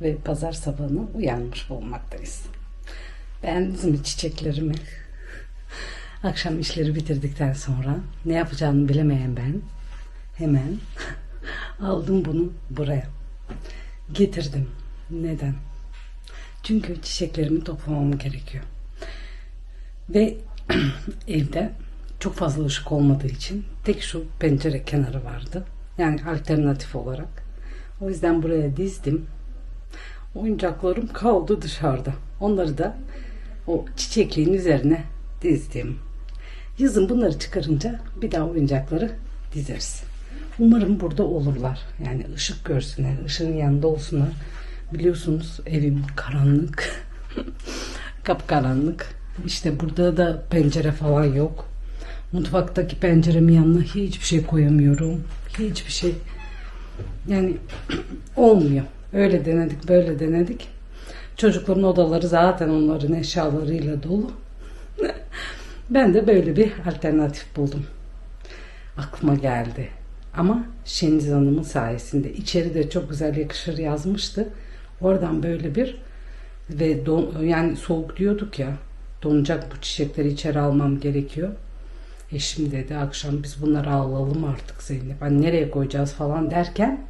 ve pazar sabahına uyanmış bulunmaktayız. Beğendiniz mi çiçeklerimi? Akşam işleri bitirdikten sonra ne yapacağını bilemeyen ben hemen aldım bunu buraya. Getirdim. Neden? Çünkü çiçeklerimi toplamam gerekiyor. Ve evde çok fazla ışık olmadığı için tek şu pencere kenarı vardı. Yani alternatif olarak. O yüzden buraya dizdim. Oyuncaklarım kaldı dışarıda. Onları da o çiçekliğin üzerine dizdim. Yazın bunları çıkarınca bir daha oyuncakları dizeriz. Umarım burada olurlar. Yani ışık görsünler, ışığın yanında olsunlar. Biliyorsunuz evim karanlık. Kapkaranlık. İşte burada da pencere falan yok. Mutfaktaki penceremin yanına hiçbir şey koyamıyorum. Hiçbir şey. Yani olmuyor. Öyle denedik, böyle denedik. Çocukların odaları zaten onların eşyalarıyla dolu. ben de böyle bir alternatif buldum. Aklıma geldi. Ama Şeniz Hanım'ın sayesinde içeri de çok güzel yakışır yazmıştı. Oradan böyle bir ve don, yani soğuk diyorduk ya donacak bu çiçekleri içeri almam gerekiyor. Eşim dedi akşam biz bunları alalım artık Zeynep. Hani nereye koyacağız falan derken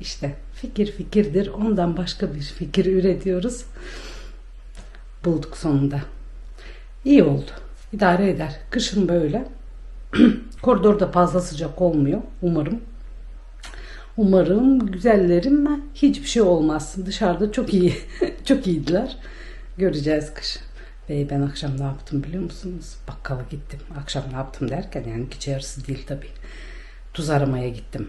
işte fikir fikirdir. Ondan başka bir fikir üretiyoruz. Bulduk sonunda. İyi oldu. İdare eder. Kışın böyle. Koridorda fazla sıcak olmuyor. Umarım. Umarım güzellerim hiçbir şey olmaz. Dışarıda çok iyi. çok iyiydiler. Göreceğiz kış. Ve ben akşam ne yaptım biliyor musunuz? Bakkala gittim. Akşam ne yaptım derken yani gece yarısı değil tabii. Tuz aramaya gittim.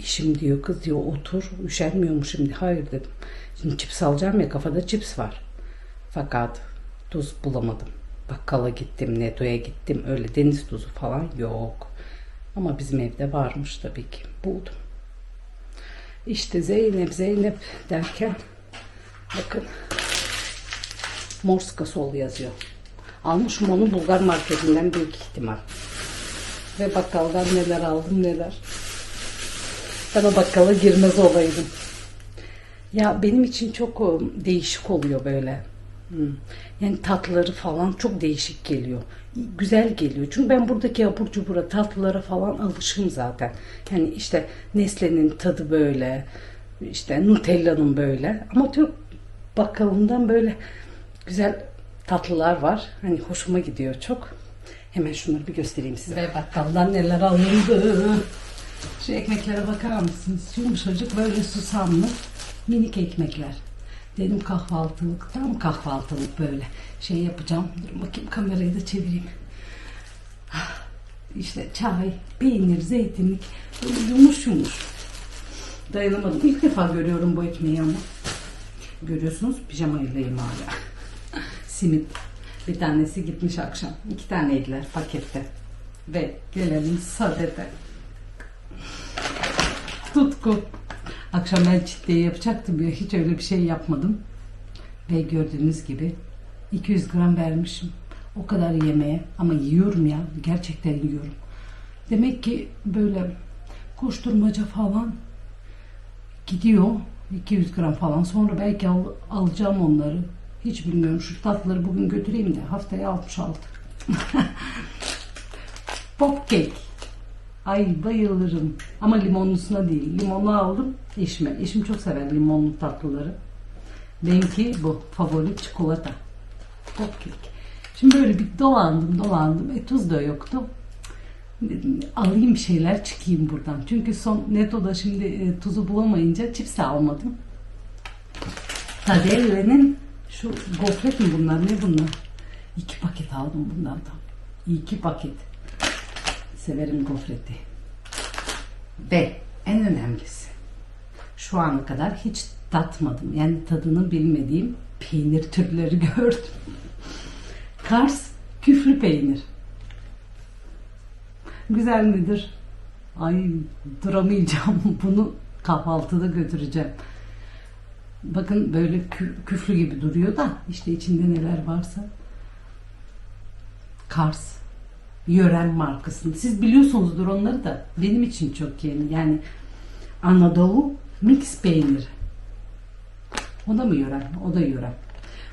Eşim diyor kız diyor otur üşenmiyor mu şimdi? Hayır dedim. Şimdi cips alacağım ya kafada cips var. Fakat tuz bulamadım. Bakkala gittim, Neto'ya gittim. Öyle deniz tuzu falan yok. Ama bizim evde varmış tabii ki. Buldum. İşte Zeynep Zeynep derken bakın Morska sol yazıyor. Almışım onu Bulgar marketinden büyük ihtimal. Ve bakkaldan neler aldım neler. Ben o bakkala girmez olaydım. Ya benim için çok o, değişik oluyor böyle. Hmm. Yani tatları falan çok değişik geliyor. Güzel geliyor. Çünkü ben buradaki abur cubura tatlılara falan alışım zaten. Yani işte Nestle'nin tadı böyle. işte Nutella'nın böyle. Ama Türk bakkalından böyle güzel tatlılar var. Hani hoşuma gidiyor çok. Hemen şunları bir göstereyim size. Bakkaldan neler alındı. Şu ekmeklere bakar mısınız? Yumuşacık böyle susamlı minik ekmekler. Dedim kahvaltılık, tam kahvaltılık böyle şey yapacağım. Dur bakayım kamerayı da çevireyim. İşte çay, peynir, zeytinlik böyle yumuş yumuş. Dayanamadım. İlk defa görüyorum bu ekmeği ama. Görüyorsunuz pijamaylayım hala. Simit. Bir tanesi gitmiş akşam. İki taneydiler pakette. Ve gelelim sadede. Tutku. Akşam ben çitliği yapacaktım ya hiç öyle bir şey yapmadım. Ve gördüğünüz gibi 200 gram vermişim. O kadar yemeğe ama yiyorum ya gerçekten yiyorum. Demek ki böyle koşturmaca falan gidiyor 200 gram falan sonra belki al, alacağım onları. Hiç bilmiyorum şu tatlıları bugün götüreyim de haftaya 66. Pop cake. Ay bayılırım. Ama limonlusuna değil. Limonlu aldım eşime. Eşim çok sever limonlu tatlıları. Benimki bu. Favori çikolata. Pop cake. Şimdi böyle bir dolandım dolandım. E tuz da yoktu. Dedim, alayım bir şeyler çıkayım buradan. Çünkü son Neto'da şimdi e, tuzu bulamayınca cips de almadım. Tadelle'nin şu gofret mi bunlar ne bunlar? İki paket aldım bundan da. İki paket. Severim gofreti. Ve en önemlisi şu ana kadar hiç tatmadım. Yani tadını bilmediğim peynir türleri gördüm. Kars küflü peynir. Güzel midir? Ay duramayacağım. Bunu kahvaltıda götüreceğim. Bakın böyle kü- küflü gibi duruyor da işte içinde neler varsa. Kars. Yören markasını. Siz biliyorsunuzdur onları da. Benim için çok yeni. Yani Anadolu mix peyniri. O da mı yören? O da yören.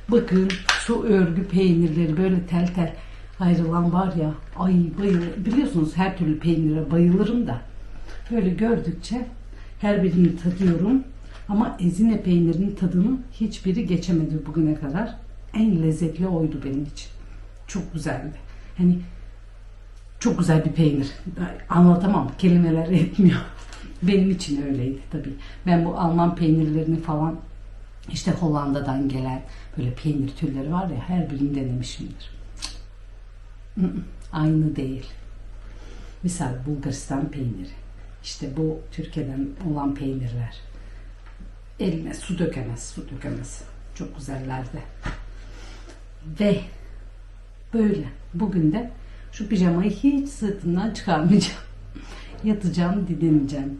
Bakın şu örgü peynirleri böyle tel tel ayrılan var ya ay bayıl biliyorsunuz her türlü peynire bayılırım da böyle gördükçe her birini tadıyorum ama ezine peynirinin tadını hiçbiri geçemedi bugüne kadar. En lezzetli oydu benim için. Çok güzeldi. Hani çok güzel bir peynir. Anlatamam. Kelimeler yetmiyor. Benim için öyleydi tabii. Ben bu Alman peynirlerini falan işte Hollanda'dan gelen böyle peynir türleri var ya her birini denemişimdir. Aynı değil. Misal Bulgaristan peyniri. İşte bu Türkiye'den olan peynirler. Eline su dökemez, su dökemez. Çok güzellerdi. Ve böyle bugün de şu pijamayı hiç sırtımdan çıkarmayacağım. Yatacağım, dinleneceğim.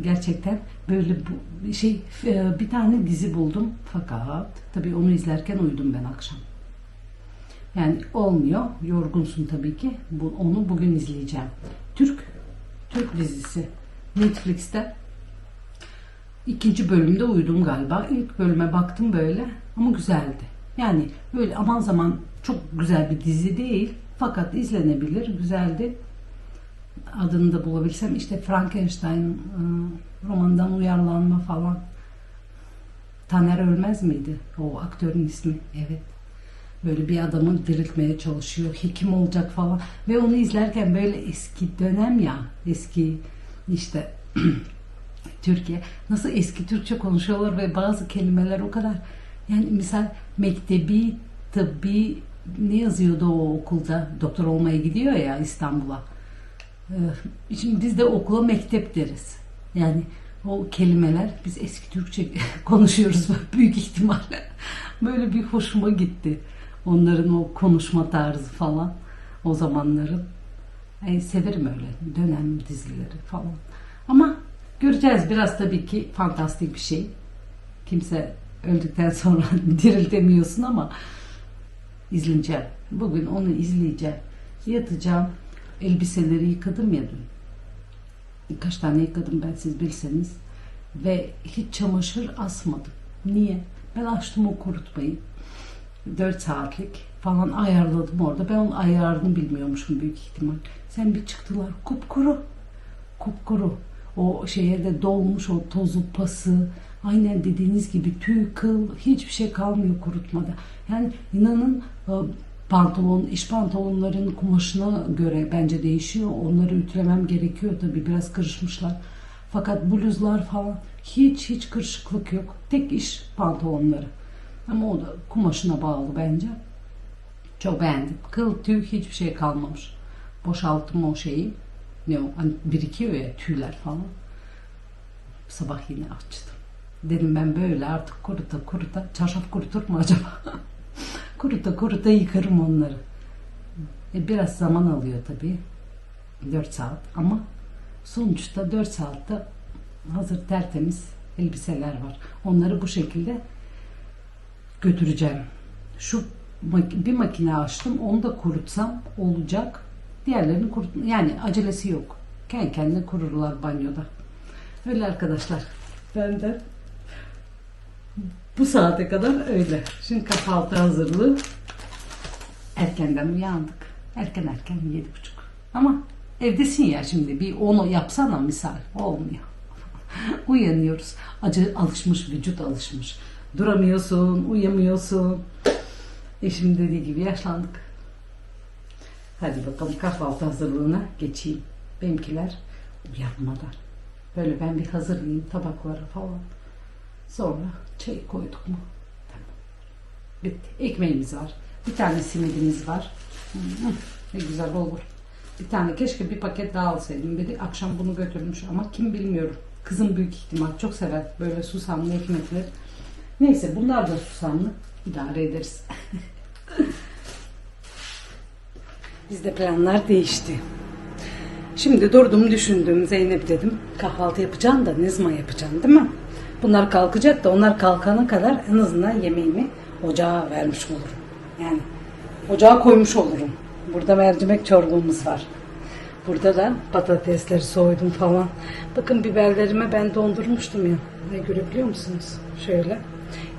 Gerçekten böyle bu şey e, bir tane dizi buldum fakat tabii onu izlerken uyudum ben akşam. Yani olmuyor. Yorgunsun tabii ki. Bu, onu bugün izleyeceğim. Türk Türk dizisi Netflix'te ikinci bölümde uyudum galiba. İlk bölüme baktım böyle ama güzeldi. Yani böyle aman zaman çok güzel bir dizi değil fakat izlenebilir. Güzeldi. Adını da bulabilsem işte Frankenstein e, romanından uyarlanma falan. Taner Ölmez miydi? O aktörün ismi. Evet. Böyle bir adamı diriltmeye çalışıyor. Hekim olacak falan. Ve onu izlerken böyle eski dönem ya. Eski işte Türkiye. Nasıl eski Türkçe konuşuyorlar ve bazı kelimeler o kadar yani misal mektebi tıbbi ne yazıyordu o okulda doktor olmaya gidiyor ya İstanbul'a. Ee, Şimdi biz de okula mektep deriz. Yani o kelimeler biz eski Türkçe konuşuyoruz büyük ihtimalle. Böyle bir hoşuma gitti. Onların o konuşma tarzı falan o zamanların. Yani severim öyle dönem dizileri falan. Ama göreceğiz biraz tabii ki fantastik bir şey. Kimse öldükten sonra diriltemiyorsun ama izleyeceğim. Bugün onu izleyeceğim. Yatacağım. Elbiseleri yıkadım ya dün. Birkaç tane yıkadım ben siz bilseniz. Ve hiç çamaşır asmadım. Niye? Ben açtım o kurutmayı. 4 saatlik falan ayarladım orada. Ben onun ayarını bilmiyormuşum büyük ihtimal. Sen bir çıktılar kupkuru. Kupkuru. O şeye de dolmuş o tozu pası. Aynen dediğiniz gibi tüy, kıl hiçbir şey kalmıyor kurutmada. Yani inanın e, pantolon, iş pantolonların kumaşına göre bence değişiyor. Onları ütülemem gerekiyor tabii biraz kırışmışlar. Fakat bluzlar falan hiç hiç kırışıklık yok. Tek iş pantolonları. Ama o da kumaşına bağlı bence. Çok beğendim. Kıl, tüy hiçbir şey kalmamış. Boşalttım o şeyi. Ne o? Hani birikiyor ya tüyler falan. Sabah yine açtım. Dedim ben böyle artık kuruta kuruta. Çarşaf kurutur mu acaba? kuruta kuruta yıkarım onları. E, biraz zaman alıyor tabii. 4 saat ama sonuçta 4 saatte hazır tertemiz elbiseler var. Onları bu şekilde götüreceğim. Şu bir makine açtım. Onu da kurutsam olacak. Diğerlerini kurut yani acelesi yok. Kendi kendine kururlar banyoda. Öyle arkadaşlar. Ben de bu saate kadar öyle. Şimdi kahvaltı hazırlığı. Erkenden uyandık. Erken erken yedi buçuk. Ama evdesin ya şimdi bir onu yapsana misal. Olmuyor. Uyanıyoruz. Acı alışmış, vücut alışmış. Duramıyorsun, uyamıyorsun. Eşim dediği gibi yaşlandık. Hadi bakalım kahvaltı hazırlığına geçeyim. Benimkiler uyanmadan. Böyle ben bir hazırlayayım tabakları falan. Sonra çay koyduk mu? Tamam. Bitti. Ekmeğimiz var. Bir tane simidimiz var. Hı, Ne güzel olur. Bir tane keşke bir paket daha alsaydım. Bir de akşam bunu götürmüş ama kim bilmiyorum. Kızım büyük ihtimal çok sever böyle susamlı ekmekleri. Neyse bunlar da susamlı. İdare ederiz. Bizde planlar değişti. Şimdi durdum düşündüm Zeynep dedim. Kahvaltı yapacaksın da ne yapacaksın değil mi? Bunlar kalkacak da onlar kalkana kadar en azından yemeğimi ocağa vermiş olurum. Yani ocağa koymuş olurum. Burada mercimek çorbamız var. Burada da patatesleri soydum falan. Bakın biberlerimi ben dondurmuştum ya. Ne görebiliyor musunuz? Şöyle.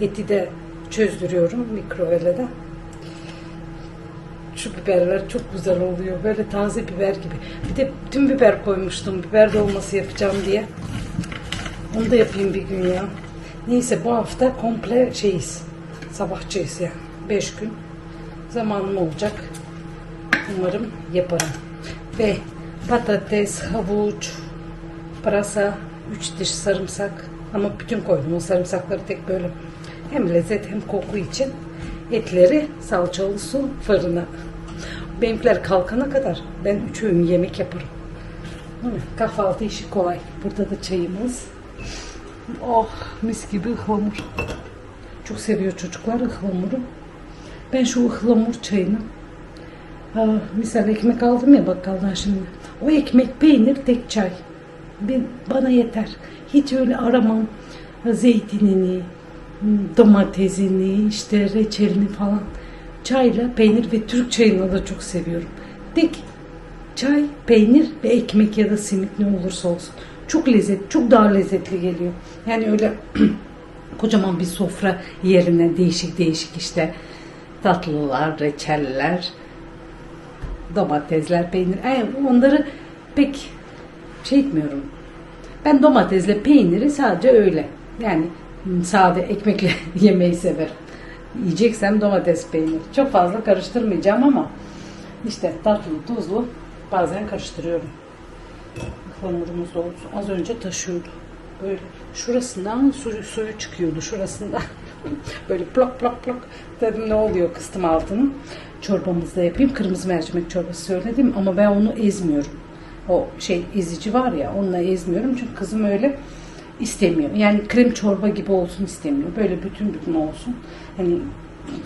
Eti de çözdürüyorum mikrovelede. Şu biberler çok güzel oluyor. Böyle taze biber gibi. Bir de tüm biber koymuştum. Biber dolması yapacağım diye. Onu da yapayım bir gün ya. Neyse bu hafta komple şeyiz. Sabahçıyız yani. Beş gün zamanım olacak. Umarım yaparım. Ve patates, havuç, pırasa, üç diş sarımsak. Ama bütün koydum o sarımsakları tek böyle. Hem lezzet hem koku için. Etleri salçalı su fırına. Benimkiler kalkana kadar ben üç öğün yemek yaparım. Kahvaltı işi kolay. Burada da çayımız. Oh mis gibi ıhlamur. Çok seviyor çocuklar ıhlamuru. Ben şu ıhlamur çayını ha, misal ekmek aldım ya bakkaldan şimdi. O ekmek peynir tek çay. Bir, bana yeter. Hiç öyle aramam zeytinini, domatesini, işte reçelini falan. Çayla peynir ve Türk çayını da çok seviyorum. Tek çay, peynir ve ekmek ya da simit ne olursa olsun. Çok lezzet, çok daha lezzetli geliyor. Yani öyle kocaman bir sofra yerine değişik değişik işte tatlılar, reçeller, domatesler, peynir. Yani onları pek şey etmiyorum. Ben domatesle peyniri sadece öyle. Yani sade ekmekle yemeyi severim. Yiyeceksem domates peynir. Çok fazla karıştırmayacağım ama işte tatlı, tuzlu bazen karıştırıyorum. Hamurumuz olsun. Az önce taşıyordu. Böyle şurasından suyu, suyu çıkıyordu şurasından. Böyle plak plak plak. Dedim ne oluyor kıstım altını. Çorbamızı da yapayım. Kırmızı mercimek çorbası söyledim ama ben onu ezmiyorum. O şey ezici var ya onunla ezmiyorum. Çünkü kızım öyle istemiyor. Yani krem çorba gibi olsun istemiyor. Böyle bütün bütün olsun. Hani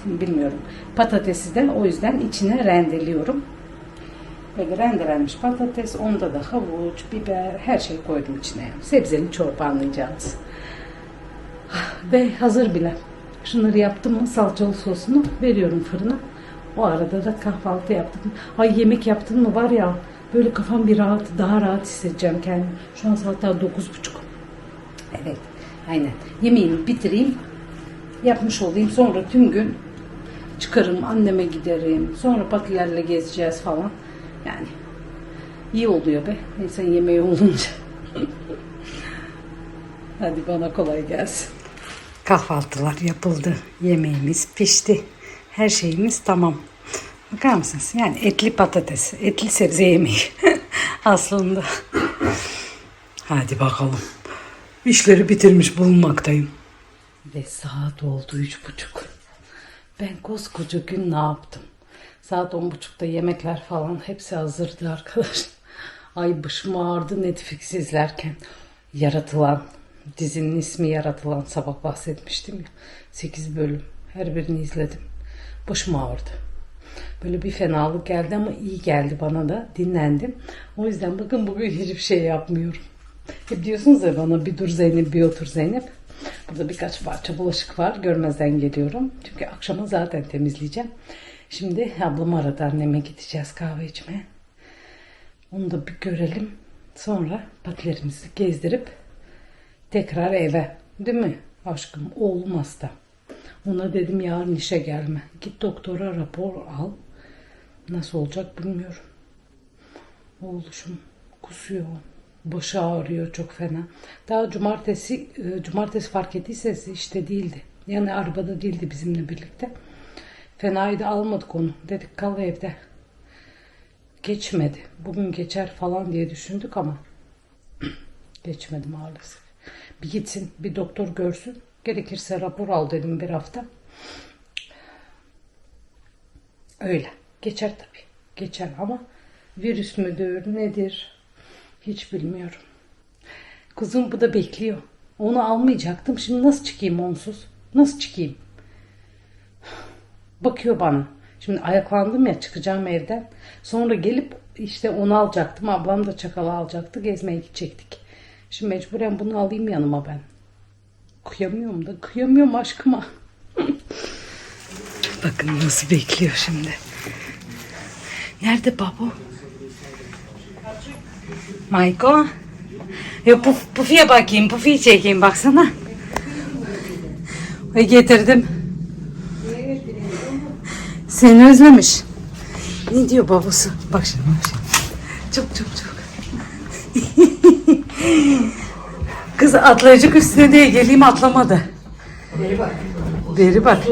bilmiyorum. Patatesi de o yüzden içine rendeliyorum. Böyle rendelenmiş patates, onda da havuç, biber, her şey koydum içine. Yani. Sebzeli çorba anlayacağınız. Ve hazır bile. Şunları yaptım mı salçalı sosunu veriyorum fırına. O arada da kahvaltı yaptım. Ay yemek yaptın mı var ya böyle kafam bir rahat, daha rahat hissedeceğim kendimi. Şu an saat daha dokuz buçuk. Evet, aynen. Yemeğimi bitireyim, yapmış olayım. Sonra tüm gün çıkarım, anneme giderim. Sonra patilerle gezeceğiz falan. Yani iyi oluyor be. İnsan yemeği olunca. Hadi bana kolay gelsin. Kahvaltılar yapıldı. Yemeğimiz pişti. Her şeyimiz tamam. Bakar mısınız? Yani etli patates, etli sebze yemeği aslında. Hadi bakalım. İşleri bitirmiş bulunmaktayım. Ve saat oldu üç buçuk. Ben koskoca gün ne yaptım? Saat on buçukta yemekler falan hepsi hazırdı arkadaşlar. Ay başım ağrıdı Netflix izlerken. Yaratılan, dizinin ismi Yaratılan sabah bahsetmiştim ya. 8 bölüm. Her birini izledim. Başım ağrıdı. Böyle bir fenalık geldi ama iyi geldi bana da. Dinlendim. O yüzden bakın bugün hiçbir şey yapmıyorum. Hep diyorsunuz ya bana bir dur Zeynep bir otur Zeynep. Burada birkaç parça bulaşık var. Görmezden geliyorum. Çünkü akşama zaten temizleyeceğim. Şimdi ablam aradı anneme gideceğiz kahve içmeye. Onu da bir görelim. Sonra patilerimizi gezdirip tekrar eve. Değil mi aşkım? Oğlum hasta. Ona dedim yarın işe gelme. Git doktora rapor al. Nasıl olacak bilmiyorum. Oğluşum kusuyor. Başı ağrıyor çok fena. Daha cumartesi e, cumartesi fark ettiyseniz işte değildi. Yani arabada değildi bizimle birlikte. Fenaydı almadık onu. Dedik kal evde. Geçmedi. Bugün geçer falan diye düşündük ama geçmedi maalesef. Bir gitsin bir doktor görsün. Gerekirse rapor al dedim bir hafta. Öyle. Geçer tabii. Geçer ama virüs müdür nedir hiç bilmiyorum. Kızım bu da bekliyor. Onu almayacaktım. Şimdi nasıl çıkayım onsuz? Nasıl çıkayım? Bakıyor bana. Şimdi ayaklandım ya çıkacağım evden. Sonra gelip işte onu alacaktım. Ablam da çakalı alacaktı. Gezmeye gidecektik. Şimdi mecburen bunu alayım yanıma ben. Kıyamıyorum da. Kıyamıyorum aşkıma. Bakın nasıl bekliyor şimdi. Nerede babu? Mayko. Ya puf, pufiye bakayım. Pufiyi çekeyim baksana. Getirdim. Seni özlemiş. Ne diyor babası? Bak şimdi bak şimdi. Çok çok çok. Kız atlayacak üstüne diye geleyim atlamadı. Beri bak. Beri bak.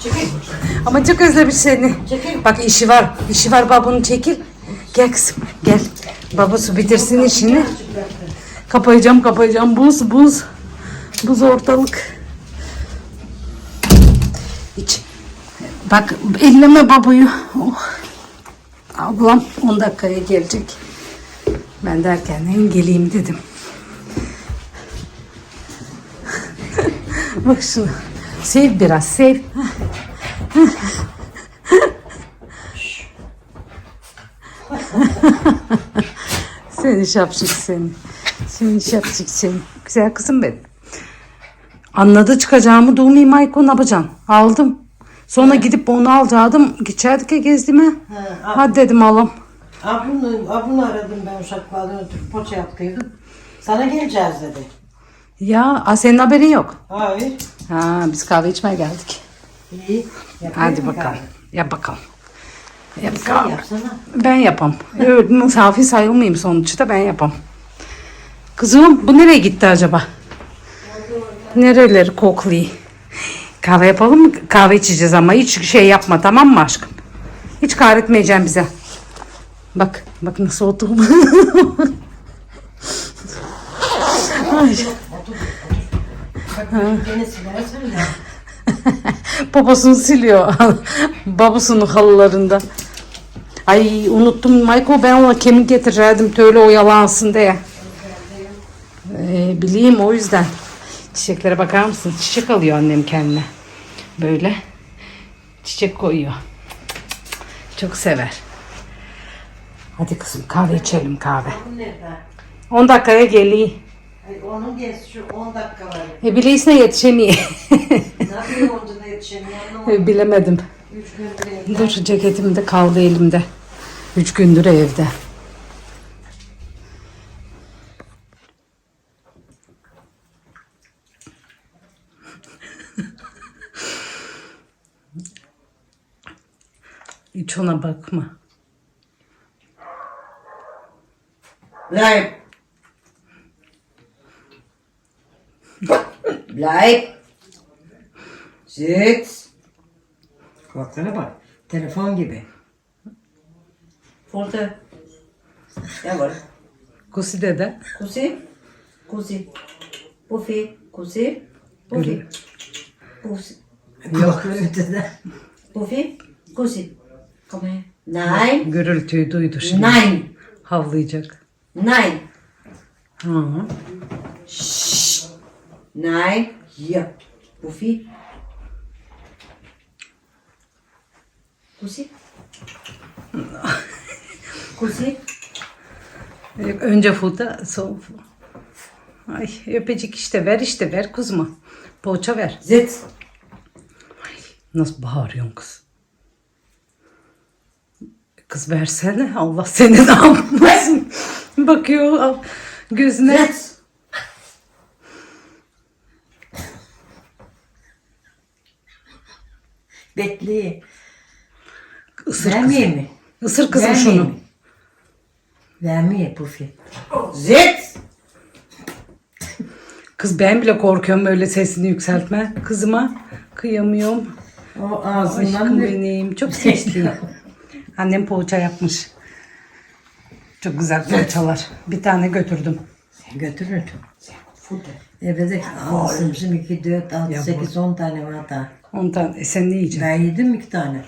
Çekil. Ama çok özlemiş seni. Çekil. Bak işi var. işi var babunu çekil. Gel kızım gel. Babası bitirsin işini. Kapayacağım kapayacağım. Buz buz. Buz ortalık. Bak elleme babayı. Oh. Ablam 10 dakikaya gelecek. Ben de erkenden geleyim dedim. Bak şunu. Sev biraz sev. Seni şapşik seni. Seni şapşik seni. Güzel kızım benim. Anladı çıkacağımı doğmayayım Ayko ne? Aldım. Sonra gidip onu alacaktım. Geçerdik ya gezdiğime. Hadi dedim alam. Abunu, abunu aradım ben uşak bağlığını Türk poça yaptıydım. Sana geleceğiz dedi. Ya a, senin haberin yok. Hayır. Ha, biz kahve içmeye geldik. İyi. Yapayım Hadi mı bakalım. kahve? Yap bakalım. Yap Sen bakalım. yapsana. Ben yapam. Öyle misafir sayılmayayım sonuçta ben yapam. Kızım bu nereye gitti acaba? Nereleri kokluyor? Kahve yapalım mı? Kahve içeceğiz ama hiç şey yapma tamam mı aşkım? Hiç kahretmeyeceğim bize. Bak, bak nasıl de. babasını siliyor. Babasının halılarında. Ay unuttum Michael ben ona kemik getirirdim töyle oyalansın diye. Ee, bileyim o yüzden. Çiçeklere bakar mısın? Çiçek alıyor annem kendine. Böyle. Çiçek koyuyor. Çok sever. Hadi kızım kahve içelim kahve. Bu nerede? 10 dakikaya. Ay, onun gez şu 10 dakika var. E bileğisine yetişemiyor. Onca da yetişemiyor. E, Bilemedim. 3 gün bile. Dur ceketim de kaldı elimde. Üç gündür evde. Hiç ona bakma. Bleib. Bleib. Sitz. Kulaklara bak. Telefon gibi. Volta. Jawohl. Kusi dede. Kussi. Kussi. Buffy. Kussi. Buffy. Kussi. Yok öyle dedi. Buffy. Nein. Gürültüyü duydu şimdi. Nein. Havlayacak. Nein. Hı. Nein. Hier. Buffy. Kussi. Kussi. Önce fuda, sonra Ay öpecik işte ver işte ver kuzma. Poğaça ver. Sitz. Nasıl bağırıyorsun kız? Kız versene. Allah seni ne yapmasın. Bakıyor al, gözüne. Sitz. Bekle. Isır kızım. mi? Isır kızım şunu. mi? Vermeye Buffy. Sitz. Kız ben bile korkuyorum öyle sesini yükseltme. Kızıma kıyamıyorum. O Aşkım ağzından ne? benim. Çok sesliyim. Annem poğaça yapmış. Çok güzel poğaçalar. Bir tane götürdüm. Sen götürürdün. Evet, de alsın bizim 2, 4, 6, Ya 8, 10 tane var daha. 10 tane. E sen ne yiyeceksin? Ben yedim iki tane.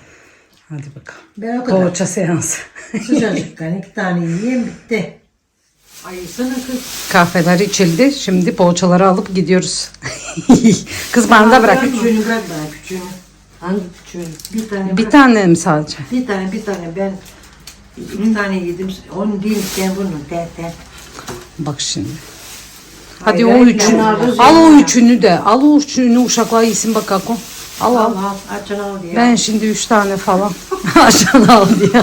Hadi bakalım. Ben o kadar. Poğaça seansı. Sıcacıkken iki tane yiyeyim bitti. Ay sana kız. Kahveler içildi. Şimdi poğaçaları alıp gidiyoruz. Kız bana da bırak. Küçüğünü bırak bana küçüğünü. Hangi küçüğünü? Bir tane Bir bırak. tane mi sadece? Bir tane bir tane ben iki tane yedim. Onu değil sen bunu. De, de. Bak şimdi. Hadi Hayır, o hayır, üçünü. kenarda Al o zeytin. üçünü de. Al o üçünü uşaklar yesin bak Ako. Al al. Al al. Açın al diye. Ben şimdi üç tane falan aşağı al diye.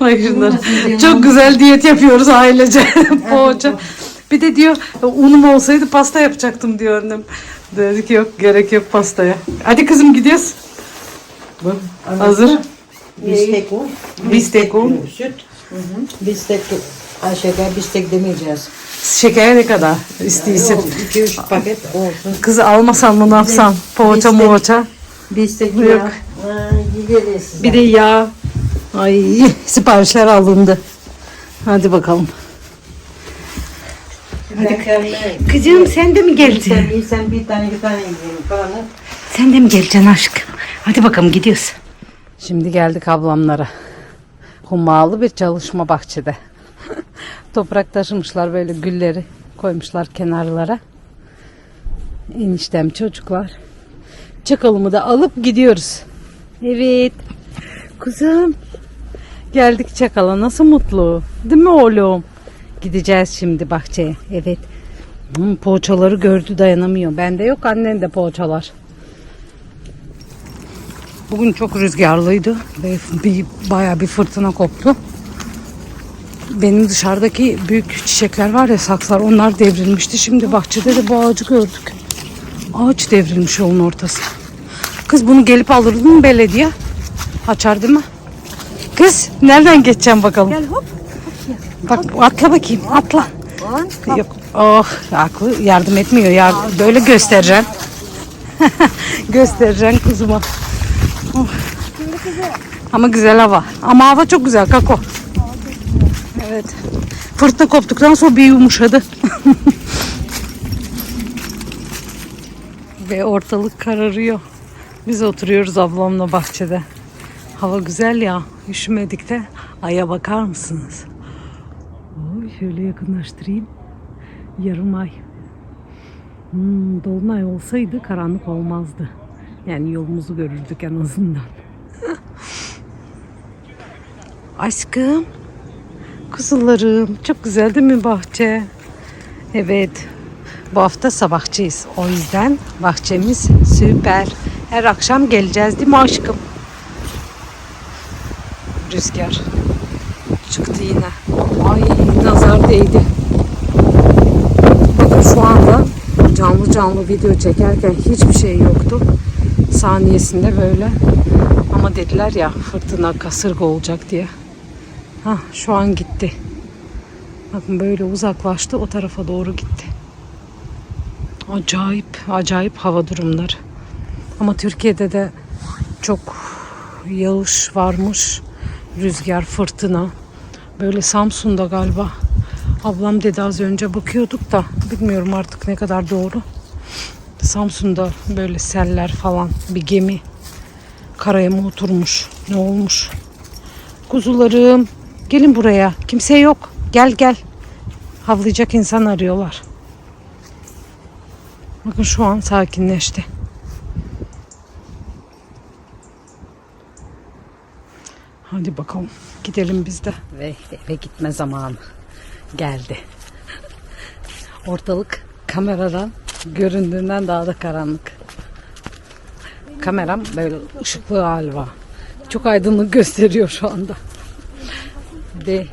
Bak şunları. Çok güzel diyet yapıyoruz ailece. Poğaça. Bir de diyor unum olsaydı pasta yapacaktım diyor annem. Dedik yok gerek yok pastaya. Hadi kızım gidiyoruz. Bak, Hazır. Bistek un. Bistek un. Süt. Bistek Ay şeker bistek demeyeceğiz. Şeker ne kadar istiyorsun? 2-3 paket olsun. Kızı almasan mı ne yapsan? Poğaça Bistek. moğaça. Bistek Yok. ya. Bir de yağ. Ay siparişler alındı. Hadi bakalım. Kızım sen de mi Sen, sen bir tane iki tane yiyeyim. Kalanı Sen de mi geleceksin aşkım? Hadi bakalım gidiyoruz. Şimdi geldik ablamlara. Hummalı bir çalışma bahçede. Toprak taşımışlar böyle gülleri koymuşlar kenarlara. Eniştem çocuklar. Çakalımı da alıp gidiyoruz. Evet. Kuzum. Geldik çakala nasıl mutlu. Değil mi oğlum? Gideceğiz şimdi bahçeye. Evet. Hmm, poğaçaları gördü dayanamıyor. Bende yok annen de poğaçalar. Bugün çok rüzgarlıydı ve bir, bayağı bir fırtına koptu. Benim dışarıdaki büyük çiçekler var ya sakslar onlar devrilmişti. Şimdi bahçede de bu ağacı gördük. Ağaç devrilmiş yolun ortası. Kız bunu gelip alırdı mı belediye? Açar değil mi? Kız nereden geçeceğim bakalım? Gel hop. Bak atla bakayım atla. Yok. Oh aklı yardım etmiyor. Yar böyle göstereceksin. göstereceksin kızıma. Oh. Ama güzel hava. Ama hava çok güzel kako. Evet. Fırtına koptuktan sonra bir yumuşadı. Ve ortalık kararıyor. Biz oturuyoruz ablamla bahçede. Hava güzel ya. Üşümedik de. Aya bakar mısınız? Şöyle yakınlaştırayım. Yarım ay. Hmm, dolunay olsaydı karanlık olmazdı. Yani yolumuzu görürdük en azından. Aşkım. Kuzularım. Çok güzel değil mi bahçe? Evet. Bu hafta sabahçıyız. O yüzden bahçemiz süper. Her akşam geleceğiz değil mi aşkım? Rüzgar çıktı yine. Ay nazar değdi. Bakın şu anda canlı canlı video çekerken hiçbir şey yoktu. Saniyesinde böyle. Ama dediler ya fırtına kasırga olacak diye. Ha şu an gitti. Bakın böyle uzaklaştı o tarafa doğru gitti. Acayip acayip hava durumları. Ama Türkiye'de de çok yağış varmış. Rüzgar, fırtına. Böyle Samsun'da galiba. Ablam dedi az önce bakıyorduk da bilmiyorum artık ne kadar doğru. Samsun'da böyle seller falan bir gemi karaya mı oturmuş? Ne olmuş? Kuzularım gelin buraya. Kimse yok. Gel gel. Havlayacak insan arıyorlar. Bakın şu an sakinleşti. Hadi bakalım gidelim biz de. Ve eve gitme zamanı geldi. Ortalık kameradan göründüğünden daha da karanlık. Kameram böyle ışıklı galiba. Çok aydınlık gösteriyor şu anda. Ve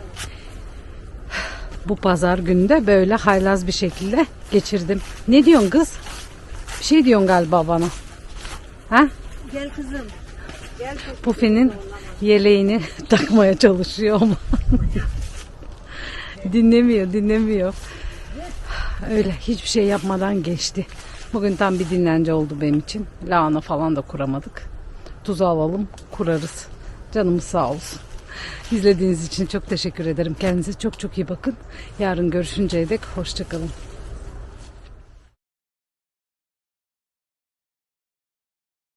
bu pazar günü de böyle haylaz bir şekilde geçirdim. Ne diyorsun kız? Bir şey diyorsun galiba bana. Ha? Gel kızım. Pufi'nin yeleğini takmaya çalışıyor ama dinlemiyor dinlemiyor. Öyle hiçbir şey yapmadan geçti. Bugün tam bir dinlence oldu benim için. Lahana falan da kuramadık. Tuzu alalım kurarız. Canımız sağ olsun. İzlediğiniz için çok teşekkür ederim. Kendinize çok çok iyi bakın. Yarın görüşünceye dek hoşçakalın.